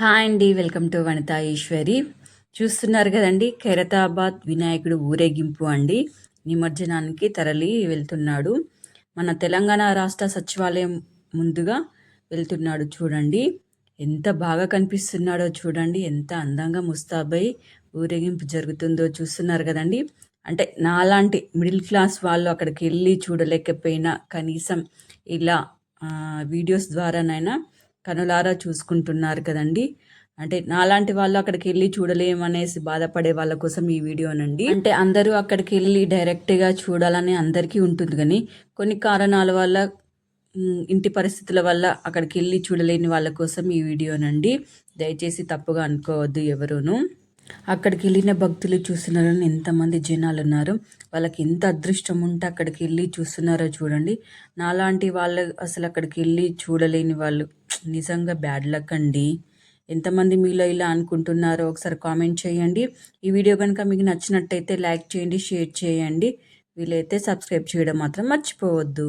Hi అండి welcome to Vanitha Eshwari. చూస్తున్నారు కదండి ఖైరతాబాద్ వినాయకుడు ఊరేగింపు అండి. నిమజ్జనానికి తరలి వెళ్తున్నాడు. మన తెలంగాణ రాష్ట్ర సచివాలయం ముందుగా వెళ్తున్నాడు చూడండి. ఎంత బాగా కనిపిస్తున్నాడో చూడండి ఎంత అందంగా ముస్తాబై ఊరేగింపు జరుగుతుందో చూస్తున్నారు కదండి. అంటే నాలాంటి మిడిల్ క్లాస్ వాళ్ళు అక్కడికి వెళ్ళి చూడలేకపోయినా కనీసం ఇలా వీడియోస్ ద్వారానైనా కనులారా చూసుకుంటున్నారు కదండి. అంటే నాలాంటి వాళ్ళు అక్కడికి వెళ్ళి చూడలేమనేసి బాధపడే వాళ్ళ కోసం ఈ వీడియోనండి. అంటే అందరూ అక్కడికి వెళ్ళి డైరెక్ట్గా చూడాలని అందరికీ ఉంటుంది కానీ కొన్ని కారణాల వల్ల ఇంటి పరిస్థితుల వల్ల అక్కడికి వెళ్ళి చూడలేని వాళ్ళ కోసం ఈ వీడియోనండి. దయచేసి తప్పుగా అనుకోవద్దు ఎవరూను. అక్కడికి వెళ్ళిన భక్తులు చూస్తున్నారని ఎంతమంది జనాలు ఉన్నారు వాళ్ళకి ఎంత అదృష్టం ఉంటే అక్కడికి వెళ్ళి చూస్తున్నారో చూడండి. నాలాంటి వాళ్ళు అసలు అక్కడికి వెళ్ళి చూడలేని వాళ్ళు నిజంగా బ్యాడ్ లక్ అండి. ఎంతమంది మీలో ఇలా అనుకుంటున్నారో ఒకసారి కామెంట్ చేయండి. ఈ వీడియో కనుక మీకు నచ్చినట్టయితే లైక్ చేయండి షేర్ చేయండి. వీలైతే సబ్స్క్రైబ్ చేయడం మాత్రం మర్చిపోవద్దు.